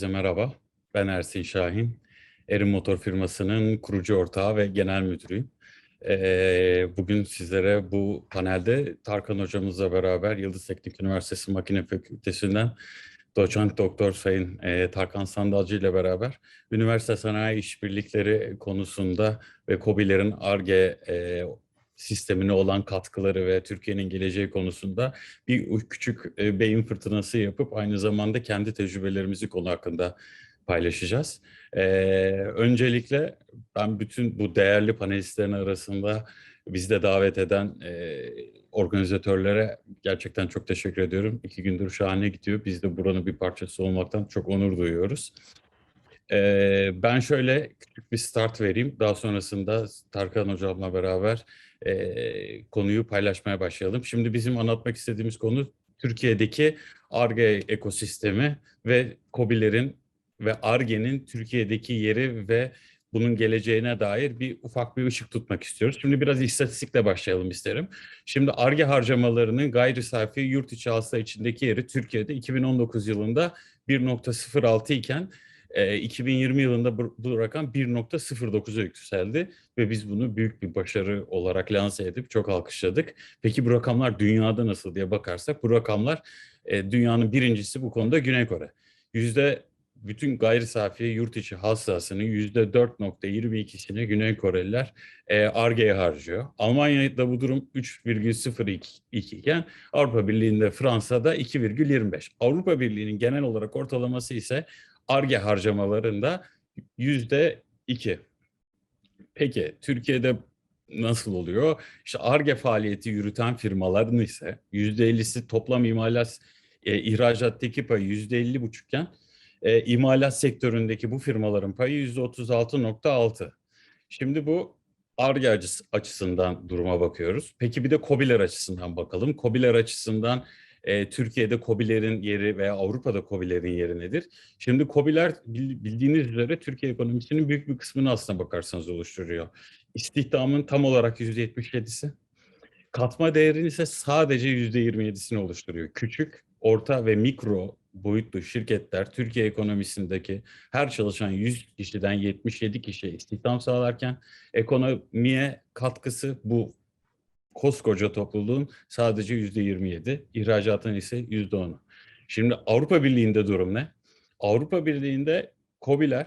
Herkese merhaba. Ben Ersin Şahin. Erin Motor firmasının kurucu ortağı ve genel müdürüyüm. Ee, bugün sizlere bu panelde Tarkan hocamızla beraber Yıldız Teknik Üniversitesi Makine Fakültesinden doçent doktor Sayın e, Tarkan Sandalcı ile beraber üniversite sanayi işbirlikleri konusunda ve COBİ'lerin ARGE sistemine olan katkıları ve Türkiye'nin geleceği konusunda bir küçük e, beyin fırtınası yapıp aynı zamanda kendi tecrübelerimizi konu hakkında paylaşacağız. Ee, öncelikle ben bütün bu değerli panelistlerin arasında bizi de davet eden e, organizatörlere gerçekten çok teşekkür ediyorum. İki gündür şahane gidiyor. Biz de buranın bir parçası olmaktan çok onur duyuyoruz. Ee, ben şöyle küçük bir start vereyim. Daha sonrasında Tarkan Hocam'la beraber e, konuyu paylaşmaya başlayalım. Şimdi bizim anlatmak istediğimiz konu Türkiye'deki ARGE ekosistemi ve COBİ'lerin ve ARGE'nin Türkiye'deki yeri ve bunun geleceğine dair bir ufak bir ışık tutmak istiyoruz. Şimdi biraz istatistikle başlayalım isterim. Şimdi ARGE harcamalarının gayri safi yurt içi hasta içindeki yeri Türkiye'de 2019 yılında 1.06 iken 2020 yılında bu, rakam 1.09'a yükseldi ve biz bunu büyük bir başarı olarak lanse edip çok alkışladık. Peki bu rakamlar dünyada nasıl diye bakarsak bu rakamlar e, dünyanın birincisi bu konuda Güney Kore. Yüzde bütün gayri safi yurt içi hasılasının yüzde 4.22'sini Güney Koreliler ARGE'ye harcıyor. Almanya'da bu durum 3,02 iken Avrupa Birliği'nde Fransa'da 2,25. Avrupa Birliği'nin genel olarak ortalaması ise ARGE harcamalarında yüzde 2. Peki Türkiye'de nasıl oluyor? İşte ARGE faaliyeti yürüten firmaların ise yüzde 50'si toplam imalat e, ihracattaki payı yüzde 50 buçukken e, imalat sektöründeki bu firmaların payı yüzde 36.6. Şimdi bu ARGE açısından duruma bakıyoruz. Peki bir de COBİ'ler açısından bakalım. COBİ'ler açısından e, Türkiye'de COBİ'lerin yeri veya Avrupa'da COBİ'lerin yeri nedir? Şimdi COBİ'ler bildiğiniz üzere Türkiye ekonomisinin büyük bir kısmını aslına bakarsanız oluşturuyor. İstihdamın tam olarak %77'si. Katma değerin ise sadece %27'sini oluşturuyor. Küçük, orta ve mikro boyutlu şirketler Türkiye ekonomisindeki her çalışan 100 kişiden 77 kişiye istihdam sağlarken ekonomiye katkısı bu koskoca topluluğun sadece yüzde 27, ihracatın ise yüzde 10'u. Şimdi Avrupa Birliği'nde durum ne? Avrupa Birliği'nde COBİ'ler,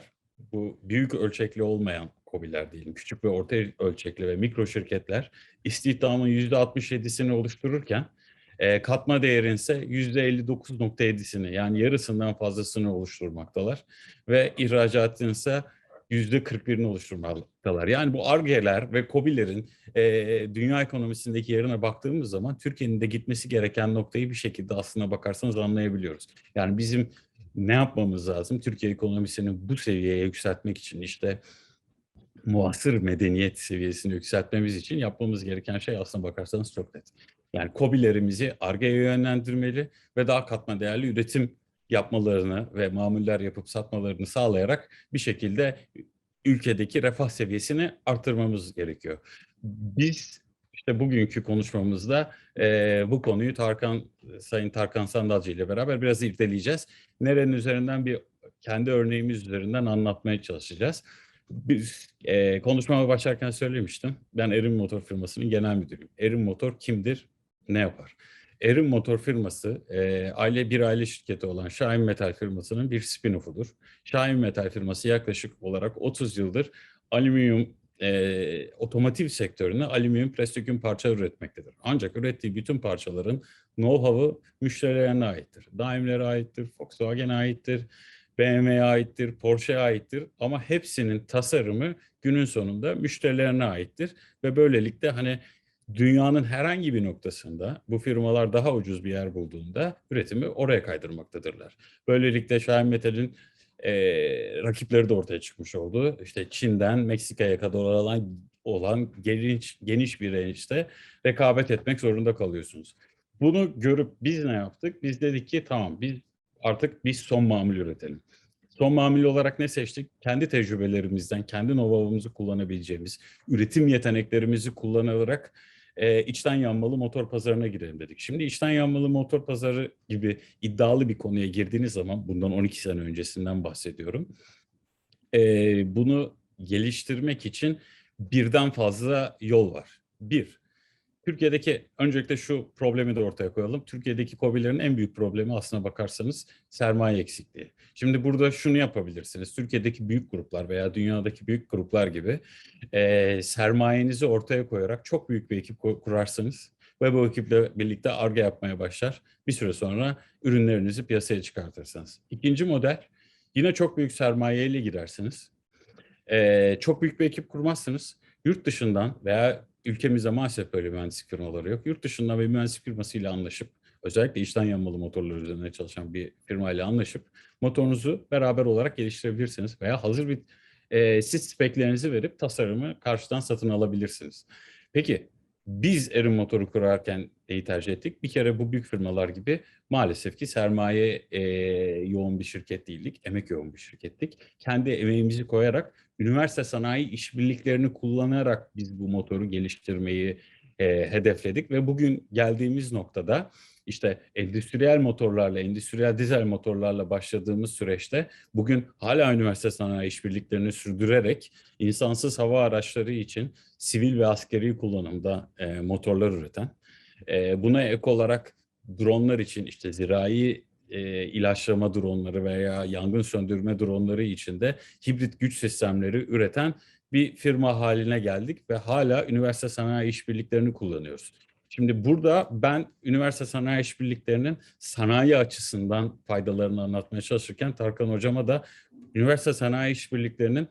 bu büyük ölçekli olmayan COBİ'ler diyelim, küçük ve orta ölçekli ve mikro şirketler istihdamın yüzde 67'sini oluştururken e, katma değerin ise %59.7'sini yani yarısından fazlasını oluşturmaktalar. Ve ihracatın ise %41'ini oluşturmaktalar. Yani bu ARGE'ler ve COBİ'lerin e, dünya ekonomisindeki yerine baktığımız zaman Türkiye'nin de gitmesi gereken noktayı bir şekilde aslına bakarsanız anlayabiliyoruz. Yani bizim ne yapmamız lazım? Türkiye ekonomisini bu seviyeye yükseltmek için işte muasır medeniyet seviyesini yükseltmemiz için yapmamız gereken şey aslına bakarsanız çok net. Yani COBİ'lerimizi ARGE'ye yönlendirmeli ve daha katma değerli üretim yapmalarını ve mamuller yapıp satmalarını sağlayarak bir şekilde ülkedeki refah seviyesini artırmamız gerekiyor. Biz işte bugünkü konuşmamızda e, bu konuyu Tarkan Sayın Tarkan Sandalcı ile beraber biraz irdeleyeceğiz. Nerenin üzerinden bir kendi örneğimiz üzerinden anlatmaya çalışacağız. Biz e, konuşmama başlarken söylemiştim. Ben Erin Motor firmasının genel müdürüyüm. Erin Motor kimdir? Ne yapar? Erin Motor firması e, aile bir aile şirketi olan Şahin Metal firmasının bir spin-off'udur. Şahin Metal firması yaklaşık olarak 30 yıldır alüminyum e, otomotiv sektörüne alüminyum plastiküm parça üretmektedir. Ancak ürettiği bütün parçaların know-how'ı müşterilerine aittir. Daimler'e aittir, Volkswagen'e aittir, BMW'ye aittir, Porsche'ye aittir ama hepsinin tasarımı günün sonunda müşterilerine aittir ve böylelikle hani dünyanın herhangi bir noktasında bu firmalar daha ucuz bir yer bulduğunda üretimi oraya kaydırmaktadırlar. Böylelikle Şahin Metal'in e, rakipleri de ortaya çıkmış oldu. İşte Çin'den Meksika'ya kadar olan olan geniş, geniş bir range'de rekabet etmek zorunda kalıyorsunuz. Bunu görüp biz ne yaptık? Biz dedik ki tamam biz artık biz son mamul üretelim. Son mamul olarak ne seçtik? Kendi tecrübelerimizden, kendi know kullanabileceğimiz, üretim yeteneklerimizi kullanarak e, içten yanmalı motor pazarına girelim dedik. Şimdi içten yanmalı motor pazarı gibi iddialı bir konuya girdiğiniz zaman bundan 12 sene öncesinden bahsediyorum. E, bunu geliştirmek için birden fazla yol var. Bir, Türkiye'deki öncelikle şu problemi de ortaya koyalım. Türkiye'deki COBİ'lerin en büyük problemi aslına bakarsanız sermaye eksikliği. Şimdi burada şunu yapabilirsiniz. Türkiye'deki büyük gruplar veya dünyadaki büyük gruplar gibi e, sermayenizi ortaya koyarak çok büyük bir ekip kurarsanız ve bu ekiple birlikte ARGE yapmaya başlar. Bir süre sonra ürünlerinizi piyasaya çıkartırsanız. İkinci model yine çok büyük sermayeyle girersiniz. E, çok büyük bir ekip kurmazsınız. Yurt dışından veya ülkemizde maalesef böyle mühendislik firmaları yok. Yurt dışından bir mühendislik firmasıyla anlaşıp özellikle içten yanmalı motorlar üzerine çalışan bir firmayla anlaşıp motorunuzu beraber olarak geliştirebilirsiniz veya hazır bir e, siz speklerinizi verip tasarımı karşıdan satın alabilirsiniz. Peki biz Erin Motor'u kurarken neyi tercih ettik? Bir kere bu büyük firmalar gibi maalesef ki sermaye e, yoğun bir şirket değildik, emek yoğun bir şirkettik. Kendi emeğimizi koyarak üniversite sanayi işbirliklerini kullanarak biz bu motoru geliştirmeyi e, hedefledik ve bugün geldiğimiz noktada işte endüstriyel motorlarla, endüstriyel dizel motorlarla başladığımız süreçte bugün hala üniversite sanayi işbirliklerini sürdürerek insansız hava araçları için sivil ve askeri kullanımda e, motorlar üreten, e, buna ek olarak dronlar için işte zirai e, ilaçlama dronları veya yangın söndürme dronları için de hibrit güç sistemleri üreten bir firma haline geldik ve hala üniversite sanayi işbirliklerini kullanıyoruz. Şimdi burada ben üniversite sanayi işbirliklerinin sanayi açısından faydalarını anlatmaya çalışırken Tarkan hocama da üniversite sanayi işbirliklerinin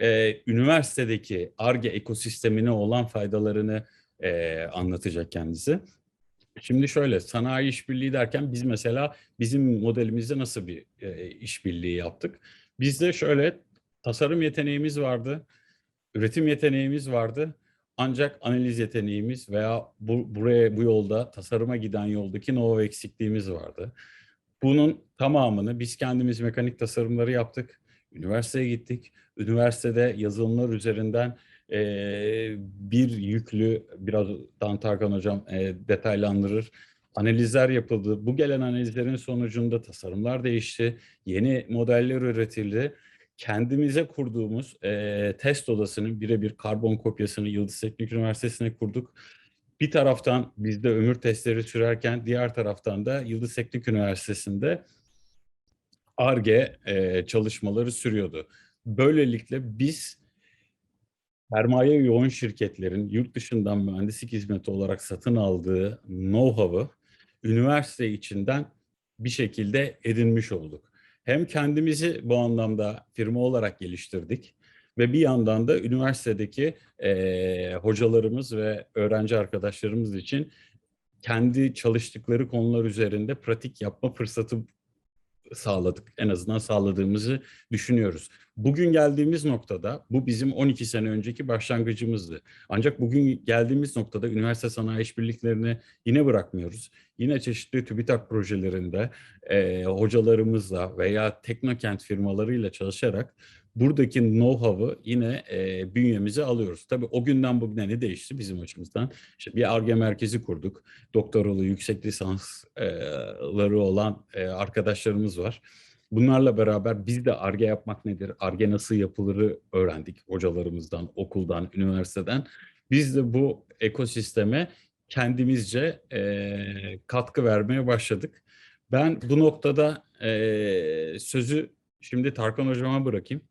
e, üniversitedeki ARGE ekosistemine olan faydalarını e, anlatacak kendisi. Şimdi şöyle sanayi işbirliği derken biz mesela bizim modelimizde nasıl bir e, işbirliği yaptık? Bizde şöyle tasarım yeteneğimiz vardı, üretim yeteneğimiz vardı. Ancak analiz yeteneğimiz veya bu, buraya bu yolda tasarıma giden yoldaki know eksikliğimiz vardı. Bunun tamamını biz kendimiz mekanik tasarımları yaptık. Üniversiteye gittik. Üniversitede yazılımlar üzerinden bir yüklü, birazdan Tarkan Hocam detaylandırır, analizler yapıldı. Bu gelen analizlerin sonucunda tasarımlar değişti, yeni modeller üretildi. Kendimize kurduğumuz e, test odasının birebir karbon kopyasını Yıldız Teknik Üniversitesi'ne kurduk. Bir taraftan bizde ömür testleri sürerken diğer taraftan da Yıldız Teknik Üniversitesi'nde ARGE e, çalışmaları sürüyordu. Böylelikle biz sermaye yoğun şirketlerin yurt dışından mühendislik hizmeti olarak satın aldığı know-how'ı üniversite içinden bir şekilde edinmiş olduk. Hem kendimizi bu anlamda firma olarak geliştirdik ve bir yandan da üniversitedeki e, hocalarımız ve öğrenci arkadaşlarımız için kendi çalıştıkları konular üzerinde pratik yapma fırsatı sağladık. En azından sağladığımızı düşünüyoruz. Bugün geldiğimiz noktada bu bizim 12 sene önceki başlangıcımızdı. Ancak bugün geldiğimiz noktada üniversite sanayi işbirliklerini yine bırakmıyoruz. Yine çeşitli TÜBİTAK projelerinde e, hocalarımızla veya teknokent firmalarıyla çalışarak buradaki know-how'ı yine e, bünyemize alıyoruz. Tabii o günden bugüne ne değişti bizim açımızdan? İşte bir ARGE merkezi kurduk. Doktoralı, yüksek lisansları olan e, arkadaşlarımız var. Bunlarla beraber biz de ARGE yapmak nedir, ARGE nasıl yapılırı öğrendik hocalarımızdan, okuldan, üniversiteden. Biz de bu ekosisteme kendimizce e, katkı vermeye başladık. Ben bu noktada e, sözü şimdi Tarkan Hocama bırakayım.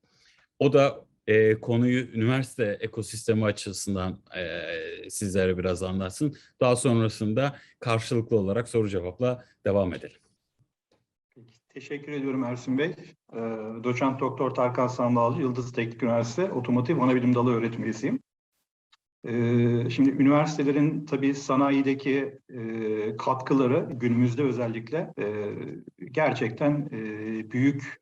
O da e, konuyu üniversite ekosistemi açısından e, sizlere biraz anlatsın. Daha sonrasında karşılıklı olarak soru cevapla devam edelim. Teşekkür ediyorum Ersin Bey. E, Doçent Doktor Tarkan Sandalcı, Yıldız Teknik Üniversitesi Otomotiv Anabilim Dalı öğretim üyesiyim. E, şimdi üniversitelerin tabii sanayideki e, katkıları günümüzde özellikle e, gerçekten e, büyük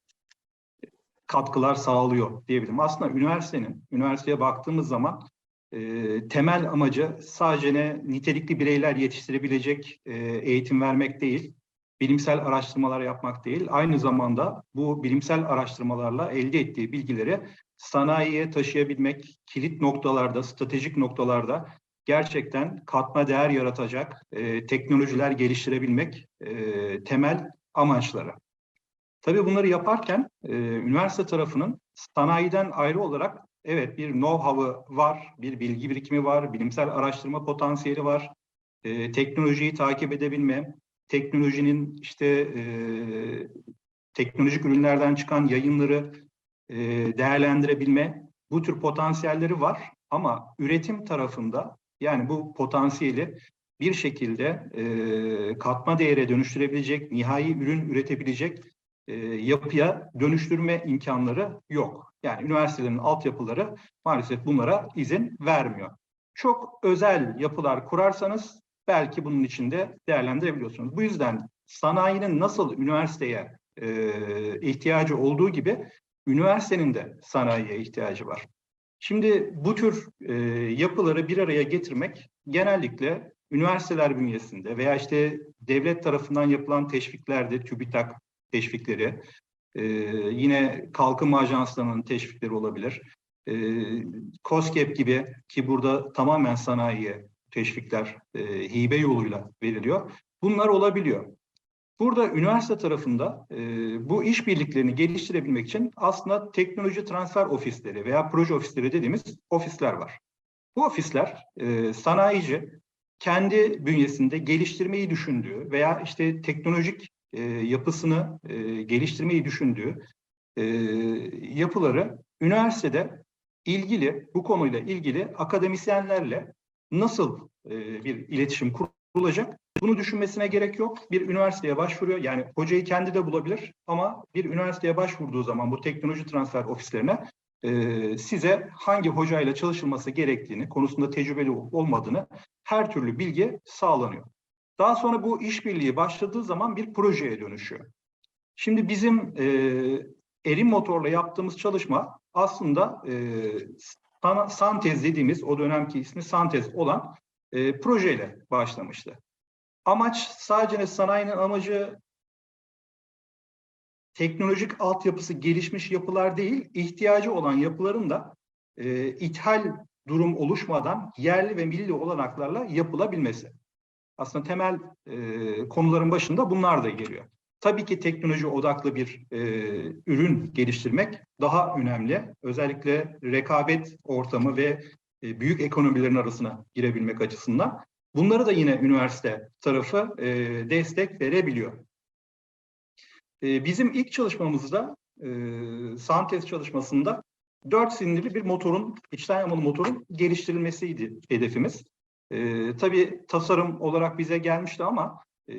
katkılar sağlıyor diyebilirim. Aslında üniversitenin, üniversiteye baktığımız zaman e, temel amacı sadece ne nitelikli bireyler yetiştirebilecek e, eğitim vermek değil, bilimsel araştırmalar yapmak değil, aynı zamanda bu bilimsel araştırmalarla elde ettiği bilgileri sanayiye taşıyabilmek, kilit noktalarda, stratejik noktalarda gerçekten katma değer yaratacak e, teknolojiler geliştirebilmek e, temel amaçları. Tabii bunları yaparken e, üniversite tarafının sanayiden ayrı olarak evet bir know-how'ı var, bir bilgi birikimi var, bilimsel araştırma potansiyeli var, e, teknolojiyi takip edebilme, teknolojinin işte e, teknolojik ürünlerden çıkan yayınları e, değerlendirebilme bu tür potansiyelleri var. Ama üretim tarafında yani bu potansiyeli bir şekilde e, katma değere dönüştürebilecek, nihai ürün üretebilecek e, yapıya dönüştürme imkanları yok. Yani üniversitelerin altyapıları maalesef bunlara izin vermiyor. Çok özel yapılar kurarsanız belki bunun içinde değerlendirebiliyorsunuz. Bu yüzden sanayinin nasıl üniversiteye e, ihtiyacı olduğu gibi üniversitenin de sanayiye ihtiyacı var. Şimdi bu tür e, yapıları bir araya getirmek genellikle üniversiteler bünyesinde veya işte devlet tarafından yapılan teşviklerde, TÜBİTAK teşvikleri, e, yine kalkınma ajanslarının teşvikleri olabilir. E, COSGAP gibi ki burada tamamen sanayiye teşvikler e, hibe yoluyla veriliyor. Bunlar olabiliyor. Burada üniversite tarafında e, bu işbirliklerini geliştirebilmek için aslında teknoloji transfer ofisleri veya proje ofisleri dediğimiz ofisler var. Bu ofisler e, sanayici kendi bünyesinde geliştirmeyi düşündüğü veya işte teknolojik e, yapısını e, geliştirmeyi düşündüğü e, yapıları üniversitede ilgili bu konuyla ilgili akademisyenlerle nasıl e, bir iletişim kurulacak bunu düşünmesine gerek yok. Bir üniversiteye başvuruyor. Yani hocayı kendi de bulabilir ama bir üniversiteye başvurduğu zaman bu teknoloji transfer ofislerine e, size hangi hocayla çalışılması gerektiğini, konusunda tecrübeli olmadığını her türlü bilgi sağlanıyor. Daha sonra bu işbirliği başladığı zaman bir projeye dönüşüyor. Şimdi bizim e, erim motorla yaptığımız çalışma aslında e, Santez dediğimiz o dönemki ismi Santez olan e, projeyle başlamıştı. Amaç sadece sanayinin amacı teknolojik altyapısı gelişmiş yapılar değil, ihtiyacı olan yapıların da e, ithal durum oluşmadan yerli ve milli olanaklarla yapılabilmesi. Aslında temel e, konuların başında bunlar da geliyor. Tabii ki teknoloji odaklı bir e, ürün geliştirmek daha önemli. Özellikle rekabet ortamı ve e, büyük ekonomilerin arasına girebilmek açısından. Bunları da yine üniversite tarafı e, destek verebiliyor. E, bizim ilk çalışmamızda, e, Santez çalışmasında dört silindirli bir motorun, içten yanmalı motorun geliştirilmesiydi hedefimiz. E, tabii tasarım olarak bize gelmişti ama e,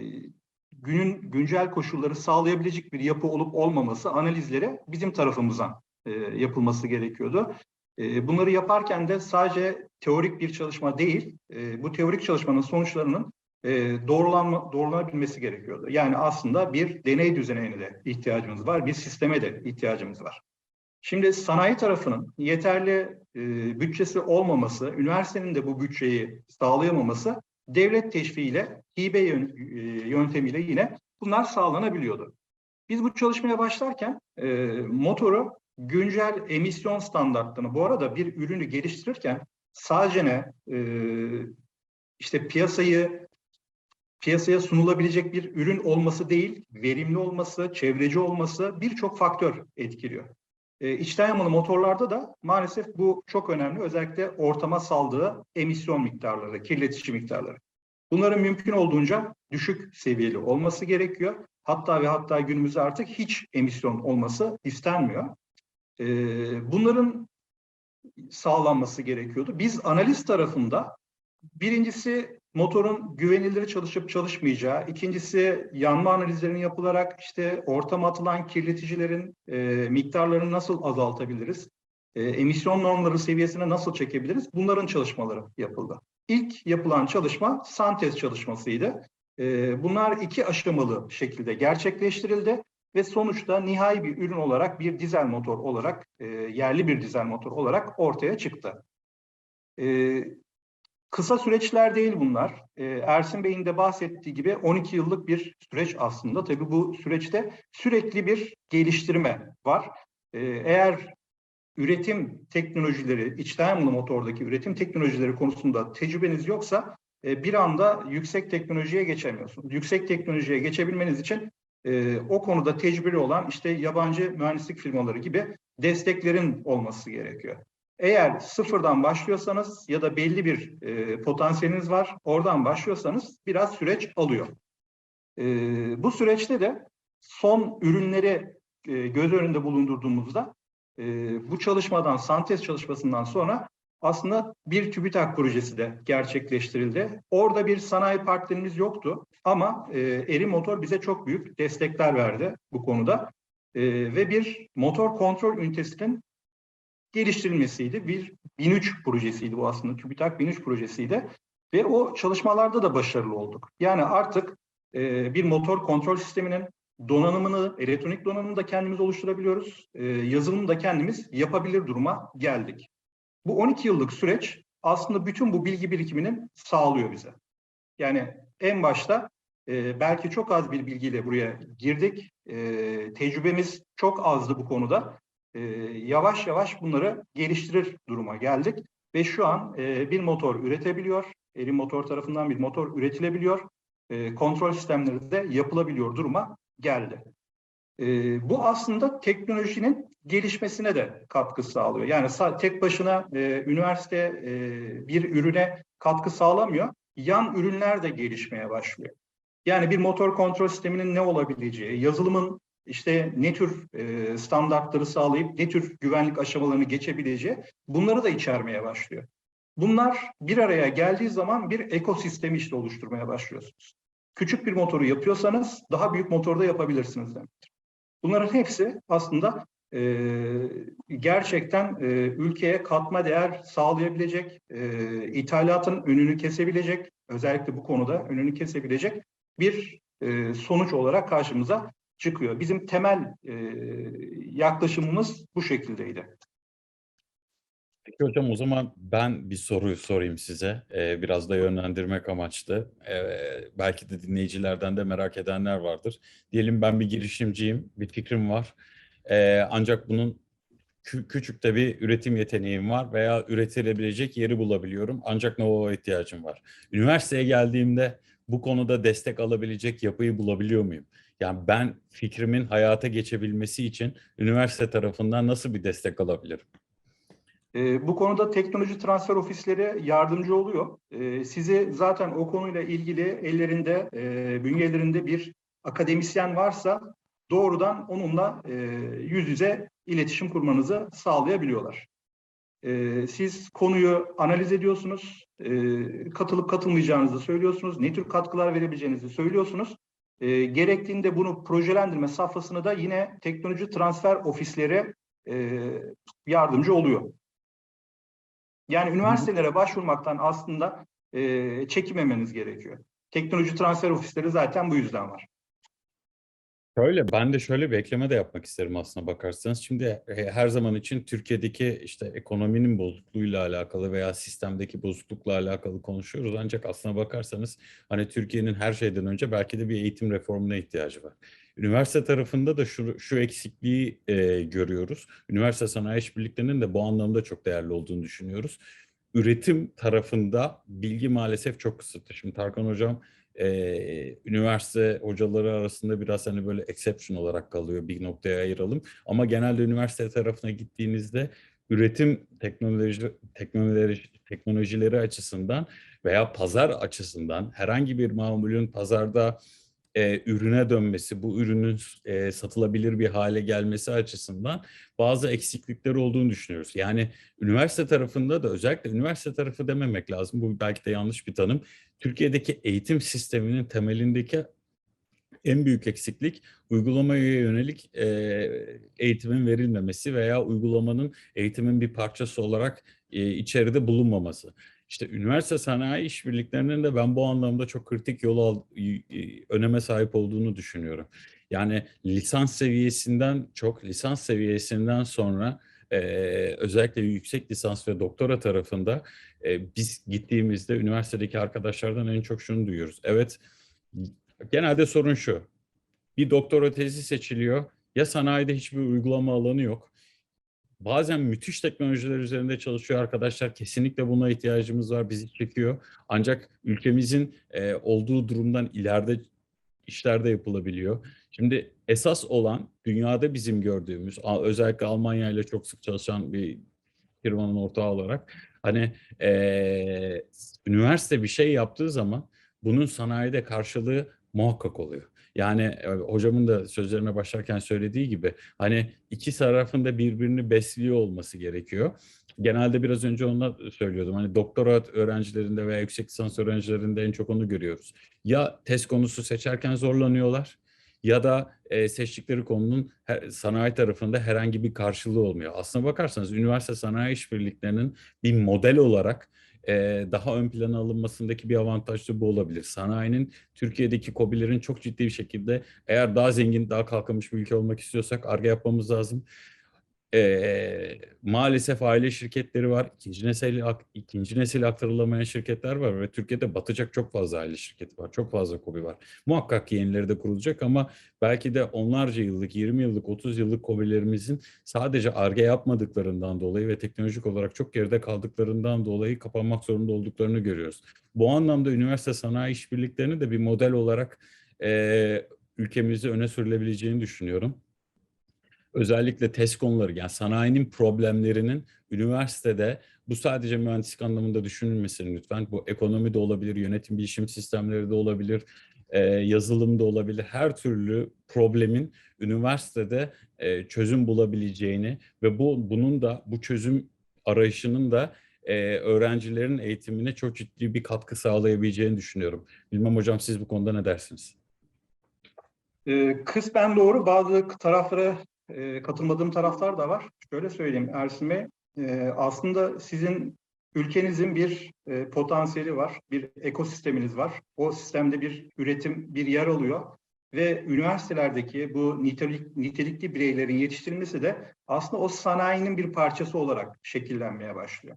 günün güncel koşulları sağlayabilecek bir yapı olup olmaması analizleri bizim tarafımızdan e, yapılması gerekiyordu. E, bunları yaparken de sadece teorik bir çalışma değil, e, bu teorik çalışmanın sonuçlarının e, doğrulanma, doğrulanabilmesi gerekiyordu. Yani aslında bir deney düzenine de ihtiyacımız var, bir sisteme de ihtiyacımız var. Şimdi sanayi tarafının yeterli e, bütçesi olmaması, üniversitenin de bu bütçeyi sağlayamaması devlet teşviğiyle, hibe e, yöntemiyle yine bunlar sağlanabiliyordu. Biz bu çalışmaya başlarken e, motoru güncel emisyon standartlarını, bu arada bir ürünü geliştirirken sadece ne e, işte piyasayı piyasaya sunulabilecek bir ürün olması değil, verimli olması, çevreci olması birçok faktör etkiliyor. E, içten yanmalı motorlarda da maalesef bu çok önemli. Özellikle ortama saldığı emisyon miktarları, kirletici miktarları. Bunların mümkün olduğunca düşük seviyeli olması gerekiyor. Hatta ve hatta günümüzde artık hiç emisyon olması istenmiyor. E, bunların sağlanması gerekiyordu. Biz analiz tarafında birincisi motorun güvenilir çalışıp çalışmayacağı, ikincisi yanma analizlerinin yapılarak işte ortama atılan kirleticilerin e, miktarlarını nasıl azaltabiliriz, e, emisyon normları seviyesine nasıl çekebiliriz bunların çalışmaları yapıldı. İlk yapılan çalışma santez çalışmasıydı. E, bunlar iki aşamalı şekilde gerçekleştirildi ve sonuçta nihai bir ürün olarak bir dizel motor olarak, e, yerli bir dizel motor olarak ortaya çıktı. E, kısa süreçler değil bunlar. E, Ersin Bey'in de bahsettiği gibi 12 yıllık bir süreç aslında. Tabii bu süreçte sürekli bir geliştirme var. E, eğer üretim teknolojileri, içten yanmalı motordaki üretim teknolojileri konusunda tecrübeniz yoksa e, bir anda yüksek teknolojiye geçemiyorsunuz. Yüksek teknolojiye geçebilmeniz için e, o konuda tecrübeli olan işte yabancı mühendislik firmaları gibi desteklerin olması gerekiyor. Eğer sıfırdan başlıyorsanız ya da belli bir e, potansiyeliniz var, oradan başlıyorsanız biraz süreç alıyor. E, bu süreçte de son ürünleri e, göz önünde bulundurduğumuzda e, bu çalışmadan, santez çalışmasından sonra aslında bir TÜBİTAK projesi de gerçekleştirildi. Orada bir sanayi partnerimiz yoktu ama e, Eri Motor bize çok büyük destekler verdi bu konuda. E, ve bir motor kontrol ünitesinin geliştirilmesiydi. Bir 1003 projesiydi bu aslında. TÜBİTAK 1003 projesiydi. Ve o çalışmalarda da başarılı olduk. Yani artık e, bir motor kontrol sisteminin donanımını, elektronik donanımını da kendimiz oluşturabiliyoruz. E, yazılımını da kendimiz yapabilir duruma geldik. Bu 12 yıllık süreç aslında bütün bu bilgi birikiminin sağlıyor bize. Yani en başta e, belki çok az bir bilgiyle buraya girdik. E, tecrübemiz çok azdı bu konuda. E, yavaş yavaş bunları geliştirir duruma geldik. Ve şu an e, bir motor üretebiliyor. Elin motor tarafından bir motor üretilebiliyor. E, kontrol sistemleri de yapılabiliyor duruma geldi. E, bu aslında teknolojinin gelişmesine de katkı sağlıyor. Yani tek başına e, üniversite e, bir ürüne katkı sağlamıyor. Yan ürünler de gelişmeye başlıyor. Yani bir motor kontrol sisteminin ne olabileceği, yazılımın işte ne tür e, standartları sağlayıp ne tür güvenlik aşamalarını geçebileceği bunları da içermeye başlıyor. Bunlar bir araya geldiği zaman bir ekosistemi işte oluşturmaya başlıyorsunuz. Küçük bir motoru yapıyorsanız daha büyük motorda yapabilirsiniz demektir. Bunların hepsi aslında e, gerçekten e, ülkeye katma değer sağlayabilecek, e, ithalatın önünü kesebilecek, özellikle bu konuda önünü kesebilecek bir e, sonuç olarak karşımıza çıkıyor. Bizim temel e, yaklaşımımız bu şekildeydi. Peki hocam o zaman ben bir soruyu sorayım size. Ee, biraz da yönlendirmek amaçlı. Ee, belki de dinleyicilerden de merak edenler vardır. Diyelim ben bir girişimciyim, bir fikrim var. Ee, ancak bunun kü- küçük de bir üretim yeteneğim var veya üretilebilecek yeri bulabiliyorum. Ancak know ihtiyacım var. Üniversiteye geldiğimde bu konuda destek alabilecek yapıyı bulabiliyor muyum? Yani ben fikrimin hayata geçebilmesi için üniversite tarafından nasıl bir destek alabilirim? E, bu konuda teknoloji transfer ofisleri yardımcı oluyor. E, sizi zaten o konuyla ilgili ellerinde, e, bünyelerinde bir akademisyen varsa doğrudan onunla e, yüz yüze iletişim kurmanızı sağlayabiliyorlar. E, siz konuyu analiz ediyorsunuz, e, katılıp katılmayacağınızı söylüyorsunuz, ne tür katkılar verebileceğinizi söylüyorsunuz. E, gerektiğinde bunu projelendirme safhasını da yine teknoloji transfer ofisleri e, yardımcı oluyor. Yani üniversitelere başvurmaktan aslında e, çekinmemeniz gerekiyor. Teknoloji transfer ofisleri zaten bu yüzden var. Şöyle ben de şöyle bir ekleme de yapmak isterim aslına bakarsanız. Şimdi e, her zaman için Türkiye'deki işte ekonominin bozukluğuyla alakalı veya sistemdeki bozuklukla alakalı konuşuyoruz. Ancak aslına bakarsanız hani Türkiye'nin her şeyden önce belki de bir eğitim reformuna ihtiyacı var. Üniversite tarafında da şu, şu eksikliği e, görüyoruz. Üniversite sanayi işbirliklerinin de bu anlamda çok değerli olduğunu düşünüyoruz. Üretim tarafında bilgi maalesef çok kısıtlı. Şimdi Tarkan Hocam e, üniversite hocaları arasında biraz hani böyle exception olarak kalıyor bir noktaya ayıralım. Ama genelde üniversite tarafına gittiğinizde üretim teknoloji teknoloji teknolojileri açısından veya pazar açısından herhangi bir mamulün pazarda e, ürüne dönmesi, bu ürünün e, satılabilir bir hale gelmesi açısından bazı eksiklikleri olduğunu düşünüyoruz. Yani üniversite tarafında da özellikle üniversite tarafı dememek lazım. Bu belki de yanlış bir tanım. Türkiye'deki eğitim sisteminin temelindeki en büyük eksiklik uygulamaya yönelik e, eğitimin verilmemesi veya uygulamanın eğitimin bir parçası olarak e, içeride bulunmaması. İşte üniversite sanayi işbirliklerinin de ben bu anlamda çok kritik yol al, öneme sahip olduğunu düşünüyorum. Yani lisans seviyesinden çok lisans seviyesinden sonra e, özellikle yüksek lisans ve doktora tarafında e, biz gittiğimizde üniversitedeki arkadaşlardan en çok şunu duyuyoruz. Evet genelde sorun şu. Bir doktora tezi seçiliyor. Ya sanayide hiçbir uygulama alanı yok bazen müthiş teknolojiler üzerinde çalışıyor arkadaşlar. Kesinlikle buna ihtiyacımız var. Bizi çekiyor. Ancak ülkemizin e, olduğu durumdan ileride işler de yapılabiliyor. Şimdi esas olan dünyada bizim gördüğümüz, özellikle Almanya ile çok sık çalışan bir firmanın ortağı olarak hani eee, üniversite bir şey yaptığı zaman bunun sanayide karşılığı muhakkak oluyor. Yani e, hocamın da sözlerine başlarken söylediği gibi hani iki tarafın da birbirini besliyor olması gerekiyor. Genelde biraz önce ona söylüyordum. Hani doktora öğrencilerinde veya yüksek lisans öğrencilerinde en çok onu görüyoruz. Ya test konusu seçerken zorlanıyorlar ya da e, seçtikleri konunun her- sanayi tarafında herhangi bir karşılığı olmuyor. Aslına bakarsanız üniversite sanayi işbirliklerinin bir model olarak e, daha ön plana alınmasındaki bir avantaj da bu olabilir. Sanayinin Türkiye'deki KOBİ'lerin çok ciddi bir şekilde eğer daha zengin, daha kalkınmış bir ülke olmak istiyorsak ARGE yapmamız lazım. Ee, maalesef aile şirketleri var. İkinci nesil, ikinci nesil aktarılamayan şirketler var ve Türkiye'de batacak çok fazla aile şirketi var. Çok fazla KOBİ var. Muhakkak yenileri de kurulacak ama belki de onlarca yıllık, 20 yıllık, 30 yıllık KOBİ'lerimizin sadece ARGE yapmadıklarından dolayı ve teknolojik olarak çok geride kaldıklarından dolayı kapanmak zorunda olduklarını görüyoruz. Bu anlamda üniversite sanayi işbirliklerini de bir model olarak e, ülkemizde öne sürülebileceğini düşünüyorum özellikle test konuları yani sanayinin problemlerinin üniversitede bu sadece mühendislik anlamında düşünülmesin lütfen. Bu ekonomi de olabilir, yönetim bilişim sistemleri de olabilir, e, yazılım da olabilir. Her türlü problemin üniversitede e, çözüm bulabileceğini ve bu bunun da bu çözüm arayışının da e, öğrencilerin eğitimine çok ciddi bir katkı sağlayabileceğini düşünüyorum. Bilmem hocam siz bu konuda ne dersiniz? Ee, kısmen doğru. Bazı taraflara e, katılmadığım taraflar da var. Şöyle söyleyeyim Ersin Bey. e, aslında sizin ülkenizin bir e, potansiyeli var. Bir ekosisteminiz var. O sistemde bir üretim bir yer alıyor. Ve üniversitelerdeki bu nitelik, nitelikli bireylerin yetiştirilmesi de aslında o sanayinin bir parçası olarak şekillenmeye başlıyor.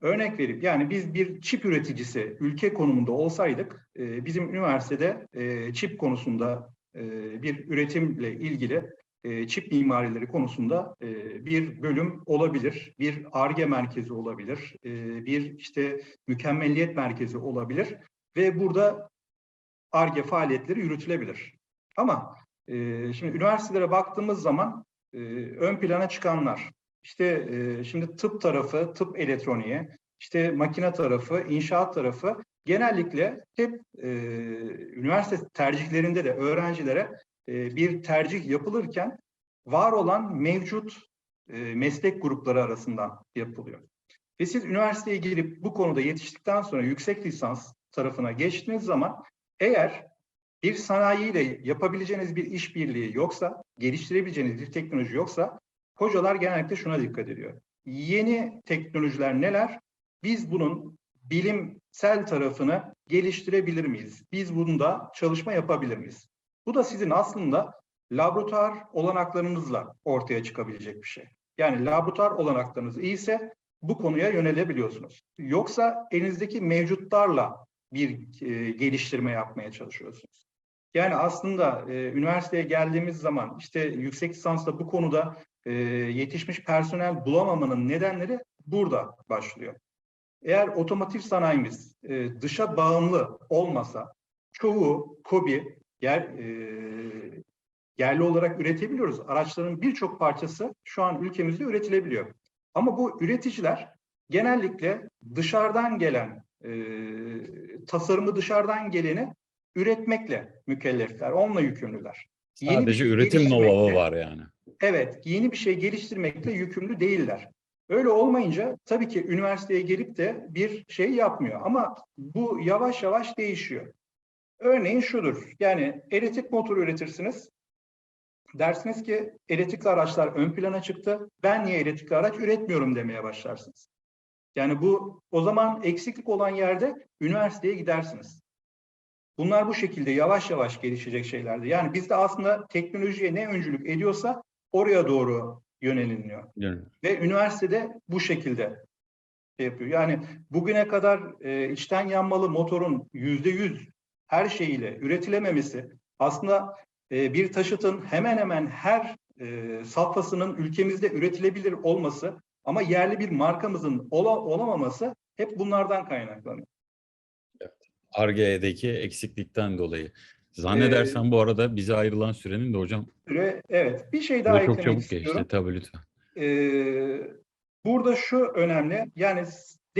Örnek verip yani biz bir çip üreticisi ülke konumunda olsaydık e, bizim üniversitede e, çip konusunda e, bir üretimle ilgili e, çip mimarileri konusunda e, bir bölüm olabilir, bir ARGE merkezi olabilir, e, bir işte mükemmelliyet merkezi olabilir ve burada ARGE faaliyetleri yürütülebilir. Ama e, şimdi üniversitelere baktığımız zaman ön plana çıkanlar, işte şimdi tıp tarafı, tıp elektroniği, işte makine tarafı, inşaat tarafı genellikle hep e, üniversite tercihlerinde de öğrencilere e, bir tercih yapılırken var olan mevcut e, meslek grupları arasından yapılıyor. Ve siz üniversiteye girip bu konuda yetiştikten sonra yüksek lisans tarafına geçtiğiniz zaman eğer bir sanayiyle yapabileceğiniz bir işbirliği yoksa, geliştirebileceğiniz bir teknoloji yoksa hocalar genellikle şuna dikkat ediyor. Yeni teknolojiler neler? Biz bunun bilimsel tarafını geliştirebilir miyiz? Biz bunda çalışma yapabilir miyiz? Bu da sizin aslında laboratuvar olanaklarınızla ortaya çıkabilecek bir şey. Yani laboratuvar olanaklarınız iyiyse bu konuya yönelebiliyorsunuz. Yoksa elinizdeki mevcutlarla bir e, geliştirme yapmaya çalışıyorsunuz. Yani aslında e, üniversiteye geldiğimiz zaman işte yüksek lisansta bu konuda e, yetişmiş personel bulamamanın nedenleri burada başlıyor. Eğer otomotiv sanayimiz e, dışa bağımlı olmasa çoğu KOBİ yer, e, yerli olarak üretebiliyoruz. Araçların birçok parçası şu an ülkemizde üretilebiliyor. Ama bu üreticiler genellikle dışarıdan gelen, e, tasarımı dışarıdan geleni üretmekle mükellefler, onunla yükümlüler. Yeni Sadece şey üretim know-how'ı var yani. Evet, yeni bir şey geliştirmekle yükümlü değiller. Öyle olmayınca tabii ki üniversiteye gelip de bir şey yapmıyor. Ama bu yavaş yavaş değişiyor. Örneğin şudur, yani elektrik motoru üretirsiniz. Dersiniz ki elektrikli araçlar ön plana çıktı. Ben niye elektrikli araç üretmiyorum demeye başlarsınız. Yani bu o zaman eksiklik olan yerde üniversiteye gidersiniz. Bunlar bu şekilde yavaş yavaş gelişecek şeylerdi. Yani bizde aslında teknolojiye ne öncülük ediyorsa oraya doğru yöneliniyor. Yani Ve üniversitede bu şekilde şey yapıyor. Yani bugüne kadar e, içten yanmalı motorun yüzde yüz her şeyiyle üretilememesi aslında e, bir taşıtın hemen hemen her e, safhasının ülkemizde üretilebilir olması ama yerli bir markamızın ola- olamaması hep bunlardan kaynaklanıyor. Ar-Ge'deki eksiklikten dolayı. Zannedersem bu arada bize ayrılan sürenin de hocam Süre, evet. Bir şey daha da çok eklemek çabuk istiyorum. geçti. Tabii lütfen. Ee, burada şu önemli, yani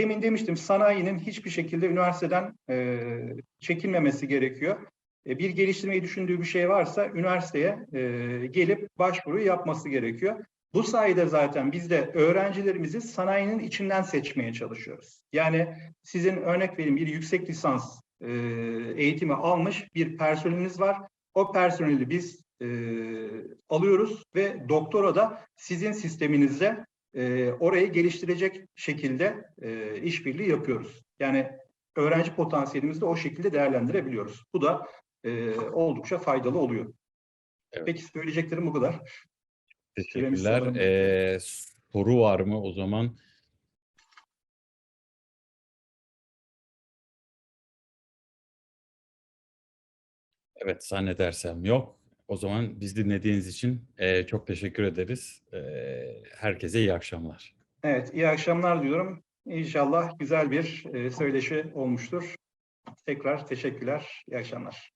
demin demiştim sanayinin hiçbir şekilde üniversiteden e, çekilmemesi gerekiyor. E, bir geliştirmeyi düşündüğü bir şey varsa üniversiteye e, gelip başvuru yapması gerekiyor. Bu sayede zaten biz de öğrencilerimizi sanayinin içinden seçmeye çalışıyoruz. Yani sizin örnek vereyim bir yüksek lisans e, eğitimi almış bir personeliniz var. O personeli biz e, alıyoruz ve doktora da sizin sisteminizde e, orayı geliştirecek şekilde e, işbirliği yapıyoruz. Yani öğrenci potansiyelimizi de o şekilde değerlendirebiliyoruz. Bu da e, oldukça faydalı oluyor. Evet. Peki söyleyeceklerim bu kadar. Teşekkürler. Ee, soru var mı o zaman? Evet, zannedersem yok. O zaman biz dinlediğiniz için e, çok teşekkür ederiz. E, herkese iyi akşamlar. Evet, iyi akşamlar diyorum. İnşallah güzel bir e, söyleşi olmuştur. Tekrar teşekkürler, iyi akşamlar.